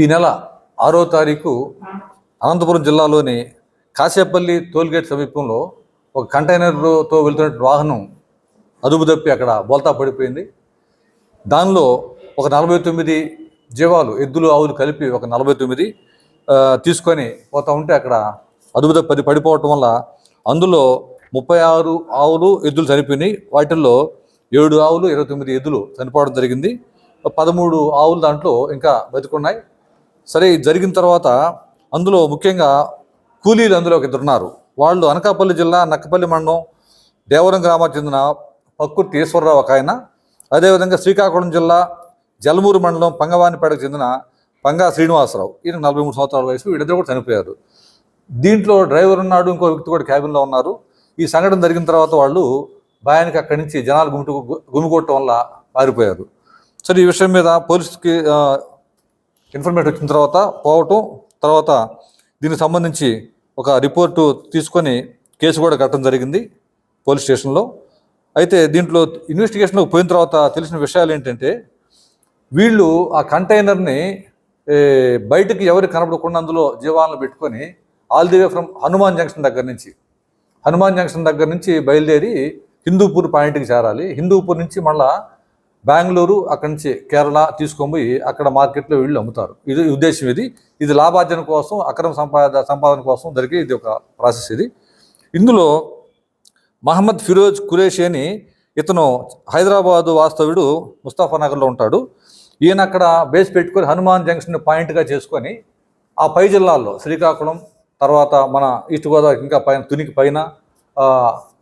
ఈ నెల ఆరో తారీఖు అనంతపురం జిల్లాలోని కాసేపల్లి టోల్గేట్ సమీపంలో ఒక కంటైనర్తో వెళ్తున్న వాహనం అదుపు తప్పి అక్కడ బోల్తా పడిపోయింది. దానిలో ఒక నలభై తొమ్మిది జీవాలు ఎద్దులు ఆవులు కలిపి ఒక నలభై తొమ్మిది తీసుకొని పోతా ఉంటే అక్కడ అదుపు తప్పి పడిపోవటం వల్ల అందులో ముప్పై ఆరు ఆవులు ఎద్దులు చనిపోయినాయి. వాటిల్లో ఏడు ఆవులు ఇరవై తొమ్మిది ఎద్దులు చనిపోవడం జరిగింది. పదమూడు ఆవులు దాంట్లో ఇంకా బతుకున్నాయి. సరే ఇది జరిగిన తర్వాత అందులో ముఖ్యంగా కూలీలు అందులో ఒక ఇద్దరు ఉన్నారు. వాళ్ళు అనకాపల్లి జిల్లా నక్కపల్లి మండలం దేవరం గ్రామానికి చెందిన పక్కుర్తి ఈశ్వరరావు ఒక ఆయన. అదేవిధంగా శ్రీకాకుళం జిల్లా జలమూరు మండలం పంగవానిపేటకు చెందిన పంగా శ్రీనివాసరావు. ఈయన నలభై మూడు సంవత్సరాల వయసు వీళ్ళిద్దరు కూడా చనిపోయారు. దీంట్లో డ్రైవర్ ఉన్నాడు ఇంకో వ్యక్తి కూడా క్యాబిన్లో ఉన్నారు. ఈ సంఘటన జరిగిన తర్వాత వాళ్ళు భయానికి అక్కడి నుంచి జనాలు గుమిటు గుమికొట్టడం వల్ల పారిపోయారు. సరే ఈ విషయం మీద పోలీసుకి ఇన్ఫర్మేషన్ వచ్చిన తర్వాత పోవటం తర్వాత దీనికి సంబంధించి ఒక రిపోర్టు తీసుకొని కేసు కూడా కట్టడం జరిగింది పోలీస్ స్టేషన్లో. అయితే దీంట్లో ఇన్వెస్టిగేషన్లోకి పోయిన తర్వాత తెలిసిన విషయాలు ఏంటంటే వీళ్ళు ఆ కంటైనర్ని బయటకు ఎవరికి కనపడకుండా అందులో జీవాలను పెట్టుకొని all the way from Hanuman junction దగ్గర నుంచి హనుమాన్ జంక్షన్ దగ్గర నుంచి బయలుదేరి హిందూపూర్ పాయింట్కి చేరాలి. హిందూపూర్ నుంచి మళ్ళీ బెంగళూరు అక్కడి నుంచి కేరళ తీసుకొని పోయి అక్కడ మార్కెట్లో వీళ్ళు అమ్ముతారు. ఇది ఉద్దేశం ఇది. ఇది లాభార్జన కోసం అక్రమ సంపాద సంపాదన కోసం దొరికే ఇది ఒక ప్రాసెస్ ఇది. ఇందులో మహమ్మద్ ఫిరోజ్ కురేషి అని ఇతను హైదరాబాదు వాస్తవ్యుడు ముస్తాఫానగర్లో ఉంటాడు. ఈయన అక్కడ బేస్ పెట్టుకొని హనుమాన్ జంక్షన్ పాయింట్గా చేసుకొని ఆ పై జిల్లాల్లో శ్రీకాకుళం తర్వాత మన ఈస్ట్ గోదావరి ఇంకా పైన తునికి పైన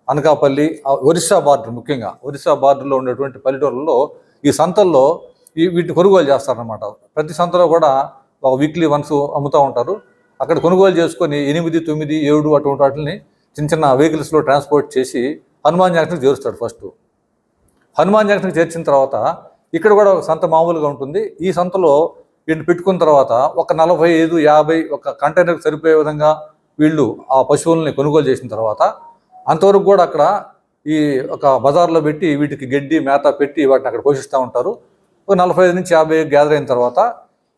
అనకాపల్లి ఒరిస్సా బార్డర్ ముఖ్యంగా. ఒరిస్సా బార్డర్లో ఉండేటువంటి పల్లెటూరులలో ఈ సంతల్లో ఈ వీటిని కొనుగోలు చేస్తారనమాట ప్రతి సంతలో కూడా ఒక వీక్లీ వన్స్ అమ్ముతూ ఉంటారు. అక్కడ కొనుగోలు చేసుకొని ఎనిమిది తొమ్మిది ఏడు అటువంటి వాటిని చిన్న చిన్న వెహికల్స్లో ట్రాన్స్పోర్ట్ చేసి హనుమాన్ జంక్షన్కి చేరుస్తాడు ఫస్ట్. హనుమాన్ జంక్షన్కి చేర్చిన తర్వాత ఇక్కడ కూడా ఒక సంత మామూలుగా ఉంటుంది. ఈ సంతలో వీటిని పెట్టుకున్న తర్వాత ఒక నలభై ఐదు యాభై ఒక కంటైనర్కి సరిపోయే విధంగా వీళ్ళు ఆ పశువుల్ని కొనుగోలు చేసిన తర్వాత అంతవరకు కూడా అక్కడ ఈ ఒక బజార్లో పెట్టి వీటికి గడ్డి మేత పెట్టి వాటిని అక్కడ పోషిస్తూ ఉంటారు. ఒక నలభై ఐదు నుంచి యాభై గ్యాదర్ అయిన తర్వాత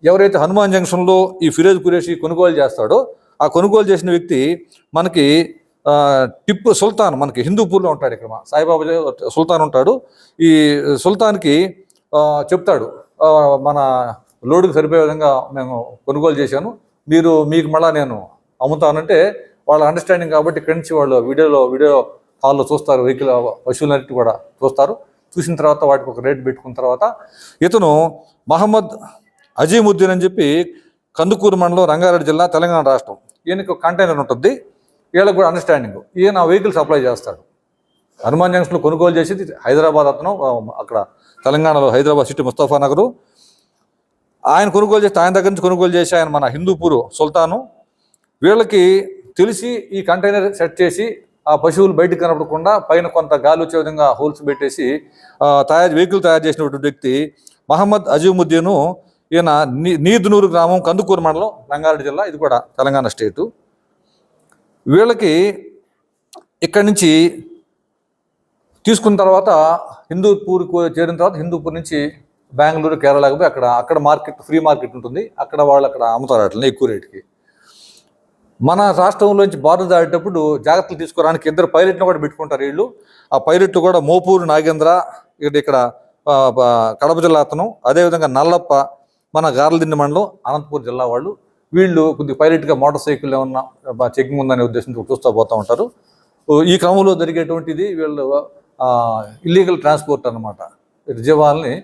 ఎవరైతే హనుమాన్ జంక్షన్లో ఈ ఫిరోజ్ కురేషి కొనుగోలు చేస్తాడో ఆ కొనుగోలు చేసిన వ్యక్తి మనకి టిప్పు సుల్తాన్ మనకి హిందూపూర్లో ఉంటాడు ఇక్కడ సాయిబాబా సుల్తాన్ ఉంటాడు. ఈ సుల్తాన్కి చెప్తాడు మన లోడుకి సరిపోయే విధంగా మేము కొనుగోలు చేశాను. మీరు మీకు మళ్ళా నేను అమ్ముతానంటే వాళ్ళ అండర్స్టాండింగ్ కాబట్టి ఇక్కడి నుంచి వాళ్ళు వీడియోలో వీడియో కాల్లో చూస్తారు వెహికల్ పశువులన్నిటి కూడా చూస్తారు. చూసిన తర్వాత వాటికి ఒక రేట్ పెట్టుకున్న తర్వాత ఇతను మహమ్మద్ అజీముద్దీన్ అని చెప్పి కందుకూరు మండలం రంగారెడ్డి జిల్లా తెలంగాణ రాష్ట్రం. ఈయనకు కంటైనర్ ఉంటుంది. వీళ్ళకి కూడా అండర్స్టాండింగ్ ఈయన వెహికల్ సప్లై చేస్తాడు. హనుమాన్ జంక్షన్లో కొనుగోలు చేసేది హైదరాబాద్ అతను అక్కడ తెలంగాణలో హైదరాబాద్ సిటీ ముస్తఫా నగరు. ఆయన కొనుగోలు చేస్తే ఆయన దగ్గర నుంచి కొనుగోలు చేసి ఆయన మన హిందూపూర్ సుల్తాను. వీళ్ళకి తెలిసి ఈ కంటైనర్ సెట్ చేసి ఆ పశువులు బయటకు కనపడకుండా పైన కొంత గాలి వచ్చే విధంగా హోల్స్ పెట్టేసి తయారు వెహికల్ తయారు చేసినటువంటి వ్యక్తి మహమ్మద్ అజీముద్దీను ఈయన నీ నీదునూరు గ్రామం కందుకూరు మండలం రంగారెడ్డి జిల్లా ఇది కూడా తెలంగాణ స్టేటు. వీళ్ళకి ఇక్కడి నుంచి తీసుకున్న తర్వాత హిందూపూర్కు చేరిన తర్వాత హిందూపూర్ నుంచి బెంగళూరు కేరళకు పోయి అక్కడ అక్కడ మార్కెట్ ఫ్రీ మార్కెట్ ఉంటుంది. అక్కడ వాళ్ళు అక్కడ అమ్ముతారు అట్లనే ఎక్కువ రేటుకి. మన రాష్ట్రంలోంచి బార్డర్ దాటేటప్పుడు జాగ్రత్తలు తీసుకోవడానికి ఇద్దరు పైలట్ను కూడా పెట్టుకుంటారు వీళ్ళు. ఆ పైలట్లు కూడా మోపూరు నాగేంద్ర ఇక్కడ ఇక్కడ కడప జిల్లా అతను. అదేవిధంగా నల్లప్ప మన గార్లదిండి మండలం అనంతపూర్ జిల్లా వాళ్ళు. వీళ్ళు కొద్దిగా పైలట్గా మోటార్ సైకిల్ ఏమన్నా చెకింగ్ ఉందనే ఉద్దేశంతో చూస్తూ పోతూ ఉంటారు. ఈ క్రమంలో జరిగేటువంటిది వీళ్ళు ఇల్లీగల్ ట్రాన్స్పోర్ట్ అనమాట జీవాలని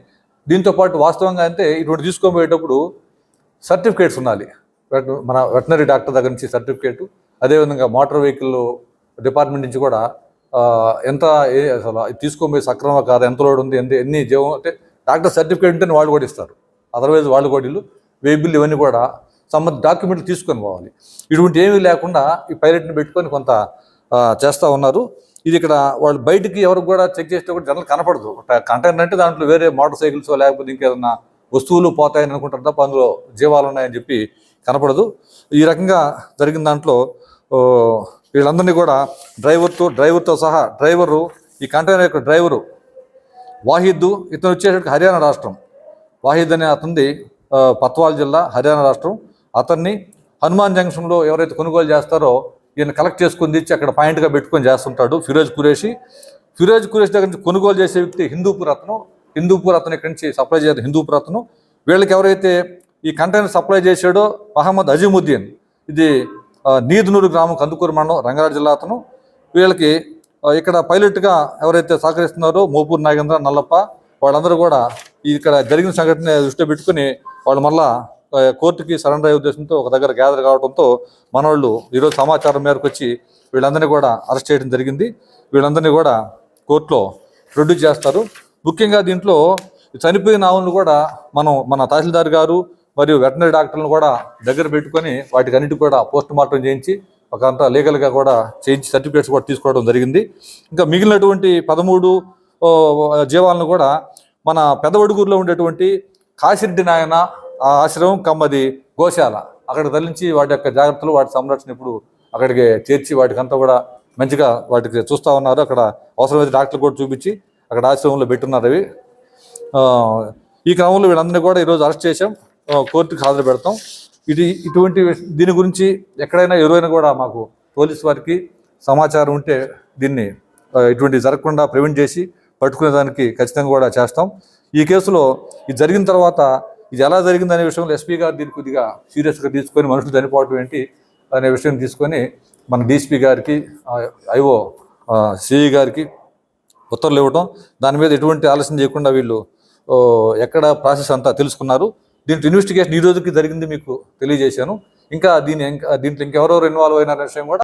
దీంతో పాటు వాస్తవంగా అంటే ఇటువంటి తీసుకొని పోయేటప్పుడు సర్టిఫికేట్స్ ఉండాలి. మన వెటనరీ డాక్టర్ దగ్గర నుంచి సర్టిఫికేట్ అదేవిధంగా మోటార్ వెహికల్ డిపార్ట్మెంట్ నుంచి కూడా ఎంత ఏ- అసలు తీసుకోబోయే సక్రమ కాదు ఎంత లోడ్ ఉంది ఎంత ఎన్ని జీవం అంటే డాక్టర్ సర్టిఫికేట్ ఉంటే వాళ్ళు కూడా ఇస్తారు. అదర్వైజ్ వాళ్ళు కూడా వీళ్ళు వెహికల్ ఇవన్నీ కూడా సంబంధ డాక్యుమెంట్లు తీసుకొని పోవాలి. ఇటువంటి ఏమీ లేకుండా ఈ పైలట్ని పెట్టుకొని కొంత చేస్తూ ఉన్నారు. ఇది ఇక్కడ వాళ్ళు బయటికి ఎవరికి కూడా చెక్ చేస్తే కూడా జనరల్ కనపడదు. కంటైనర్ అంటే దాంట్లో వేరే మోటార్ సైకిల్స్ లేకపోతే ఇంకేదన్నా వస్తువులు పోతాయని అనుకుంటారు తప్ప అందులో జీవాలు ఉన్నాయని చెప్పి కనపడదు. ఈ రకంగా జరిగిన దాంట్లో వీళ్ళందరినీ కూడా డ్రైవర్తో డ్రైవర్తో సహా డ్రైవరు ఈ కంటైనర్ యొక్క డ్రైవరు వాహిద్దు ఇతను వచ్చేసరికి హర్యానా రాష్ట్రం. వాహిద్ అనే అతనిది పత్వాల్ జిల్లా హర్యానా రాష్ట్రం. అతన్ని హనుమాన్ జంక్షన్లో ఎవరైతే కొనుగోలు చేస్తారో ఈయన కలెక్ట్ చేసుకుని తెచ్చి అక్కడ పాయింట్గా పెట్టుకొని చేస్తుంటాడు ఫిరోజ్ కురేషి ఫిరోజ్ కురేష్ దగ్గర నుంచి కొనుగోలు చేసే వ్యక్తి హిందూపూర్ అతను. హిందూపూర్ అతను ఇక్కడి నుంచి సప్లై చేయాలి హిందూపూర్ అతను. వీళ్ళకి ఎవరైతే ఈ కంటైనర్ సప్లై చేశాడో మహమ్మద్ అజీముద్దీన్. ఇది నీదునూరు గ్రామం కందుకూరు మండలం రంగారెడ్డి జిల్లా అతను. వీళ్ళకి ఇక్కడ పైలట్గా ఎవరైతే సహకరిస్తున్నారో మోపూర్ నాగేంద్ర నల్లప్ప వాళ్ళందరూ కూడా ఇక్కడ జరిగిన సంఘటన దృష్టిలో పెట్టుకుని వాళ్ళు మళ్ళా కోర్టుకి సరెండర్ అయ్యే ఉద్దేశంతో ఒక దగ్గర గ్యాదర్ కావడంతో మనోళ్ళు ఈరోజు సమాచారం మేరకు వచ్చి వీళ్ళందరినీ కూడా అరెస్ట్ చేయడం జరిగింది. వీళ్ళందరినీ కూడా కోర్టులో ప్రొడ్యూస్ చేస్తారు. ముఖ్యంగా దీంట్లో చనిపోయిన ఆవులను కూడా మనం మన తహసీల్దార్ గారు మరియు వెటనరీ డాక్టర్లను కూడా దగ్గర పెట్టుకొని వాటికి అన్నిటి కూడా పోస్ట్ మార్టం చేయించి ఒక అంతా లీగల్గా కూడా చేయించి సర్టిఫికేట్స్ కూడా తీసుకోవడం జరిగింది. ఇంకా మిగిలినటువంటి పదమూడు జీవాలను కూడా మన పెదవడుగురులో ఉండేటువంటి కాశిరెడ్డి నాయన ఆ ఆశ్రమం కమ్మది గోశాల అక్కడ తరలించి వాటి యొక్క జాగ్రత్తలు వాటి సంరక్షణ ఇప్పుడు అక్కడికి చేర్చి వాటికంతా కూడా మంచిగా వాటికి చూస్తూ ఉన్నారు. అక్కడ అవసరమైతే డాక్టర్లు కూడా చూపించి అక్కడ ఆశ్రమంలో పెట్టున్నారు అవి. ఈ క్రమంలో వీళ్ళందరినీ కూడా ఈరోజు అరెస్ట్ చేశాం. కోర్టుకి హాజరు పెడతాం. ఇది ఇటువంటి దీని గురించి ఎక్కడైనా ఎవరైనా కూడా మాకు పోలీస్ వారికి సమాచారం ఉంటే దీన్ని ఇటువంటి జరగకుండా ప్రివెంట్ చేసి పట్టుకునే దానికి ఖచ్చితంగా కూడా చేస్తాం. ఈ కేసులో ఇది జరిగిన తర్వాత ఇది ఎలా జరిగిందనే విషయంలో ఎస్పీ గారు దీన్ని కొద్దిగా సీరియస్గా తీసుకొని మనుషులు చనిపోవటం ఏంటి అనే విషయం తీసుకొని మన డీసీపీ గారికి ఐఓ సిఈ గారికి ఉత్తర్వులు ఇవ్వడం దాని మీద ఎటువంటి ఆలస్యం చేయకుండా వీళ్ళు ఎక్కడ ప్రాసెస్ అంతా తెలుసుకున్నారు. దీంట్లో ఇన్వెస్టిగేషన్ ఈ రోజుకి జరిగింది మీకు తెలియజేశాను. ఇంకా దీని ఇంకా దీంట్లో ఇంకెవరెవరు ఇన్వాల్వ్ అయినారనే విషయం కూడా